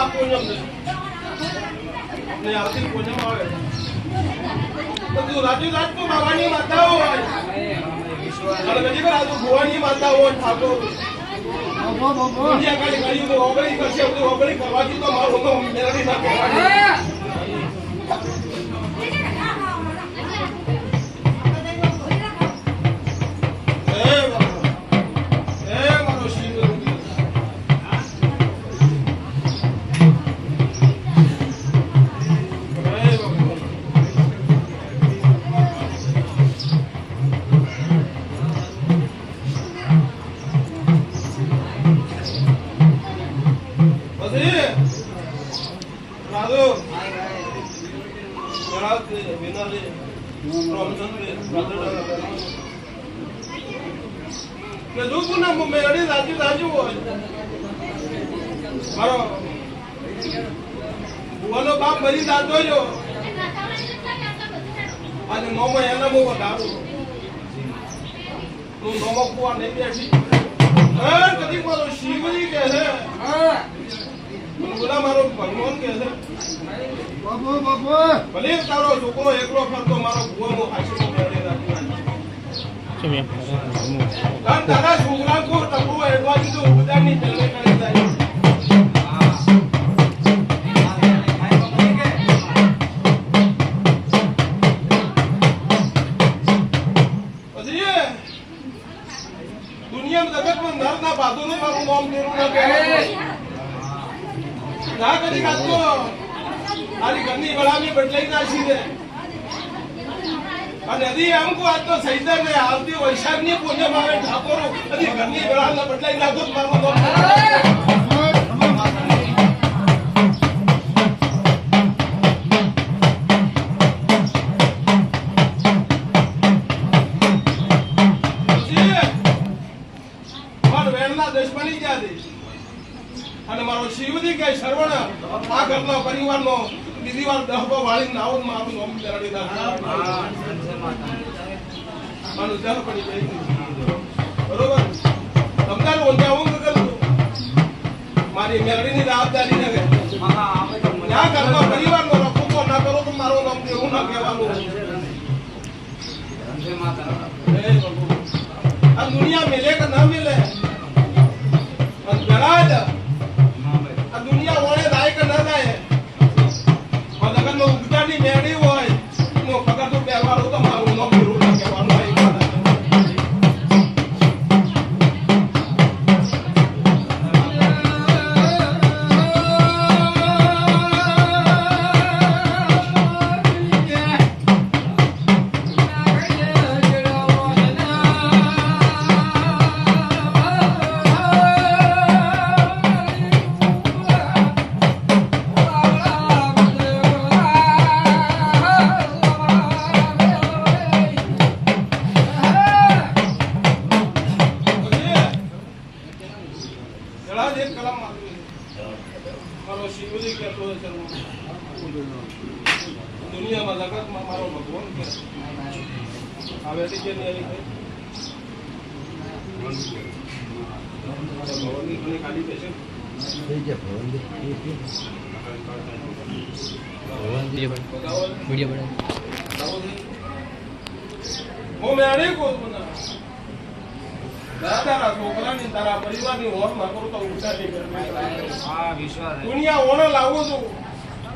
આ પૂનમ ને આવતી પૂનમ આવે તું રાજુ રાજ તો બાવાની માતા હોય બીજી કર આજુ હોય ઠાકોર તો કરશે બધું કરવાથી તો મારું રામચંદ્ર કે જો તું ના મેળડી રાજી રાજી હોય. મોમો એના મો વધારું. તું મોમો કુવા નહીં બેઠી હે, કદી મારો શિવજી કે છે? બોલા મારો ભગવાન કે છે. ભલે તારો છોકરો એકલો ફરતો મારો ભુવાનો હાશી મેળડી રાજી કારણ તારા છોકરા કો ટકો એડવા દીધું? ઉદાની જલ્દી કરી જાય પછી જગતમાં નરના બાદુનું મારું નામ લેવું ન ના કરી તારી ઘરની ગળામી બદલાઈ નાખી છે અને હજી એમ કહું આજ તો સૈદર ને આવતી વૈશાખની પૂનમ આવે ઠાકોરો હજી ઘરની ગળાને બદલાઈ નાખો મારો વેણના દુશ્મની ક્યાં છે અને મારો શિવજી કે શરવણ આ ઘરનો પરિવારનો બીજી વાર દહબો વાળીને આવું મારું નામ નાખે. મારું દહ પડી ગઈ. બરોબર તમને ઊંધા ઊંઘ કરું મારી મેળવીની જવાબદારી ને કે આ ઘરનો પરિવારનો દુનિયામાં જગતમાં મારો ભગવાન કે હવે ખાલી છે. હું મેળવી કહું તારા છોકરાની તારા પરિવારની ઓણમાં કરું તો નહીં દુનિયા ઓણે લાવું છું.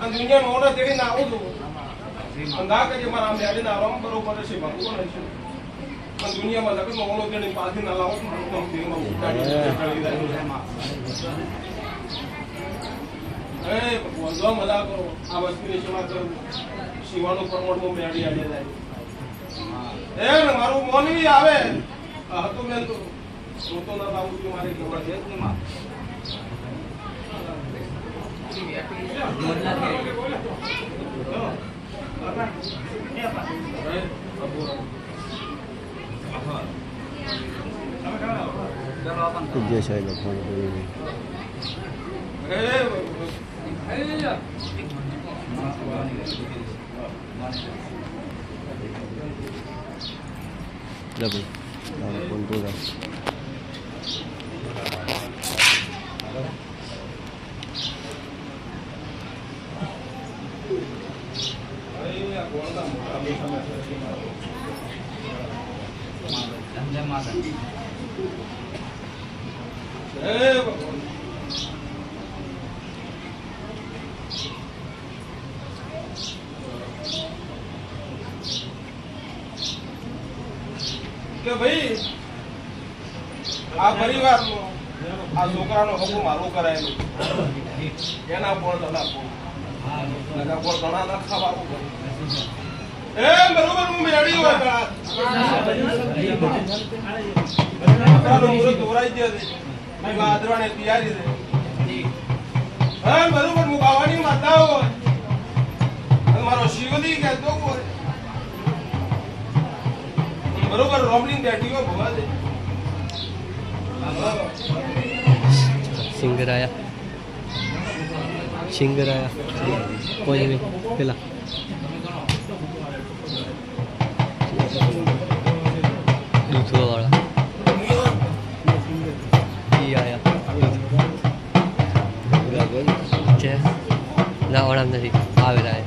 અને દુનિયાનો ઓણે તેડીને આવું છું. કરીએ મારા આરામ કરવો પડે છે ભગવાન અને દુનિયામાં ઓણો તેડીને પાછી ના લાવો ભગવાન જો મજા કરો. આ વસ્તુની સેવા કરો. શિવાનું પ્રમોટમાં મેળી આવી જાય. એ મારું મોનવી આવે. આ હતું મેં તો હું તો ના લાવું છું મારી ખબર છે જ નહીં માં. જય સાહેબ ભગવાન ભાઈ ફોન તો હે ભગવાન કે ભાઈ, આ પરિવારનો આ છોકરાનો હકુ મારું કરાયેલું. એના પોળ તલા પોળ એના પોળ ઘણા ના ખાવાનું પડે. એ બરોબર હું મેળી હોય. છોકરાનો મુહૂર્ત દોરાઈ ગયો છે. એમાં આદરવાની તૈયારી છે હા બરોબર હું બાવાની માતા હોય મારો શિવલી કહેતો હોય બરોબર રોમલિંગ બેઠી હોય ભગવા દે સિંગરાયા સિંગરાયા કોઈ નહીં, પેલા દૂધવાળા છે. ના ઓળામ આવેલા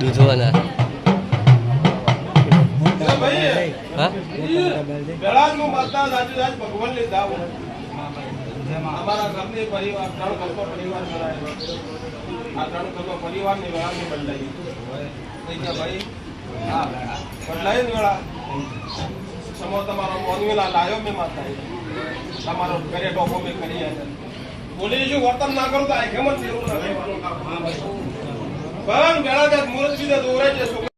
દૂધવાના પરિવાર ત્રણ કલ્પ પરિવાર કરાયેલો ભાઈ હા બદલાઈ ને વેળા સમો તમારો મોનવેલા લાયો મેં માતા તમારો ઘરે ટોપો મેં કરી બોલી શું વર્તન ના કરું તો આ કેમ જ રહેવાનું પણ વેળા ત્યાં મુહૂર્ત સીધા દોરાઈ જશે.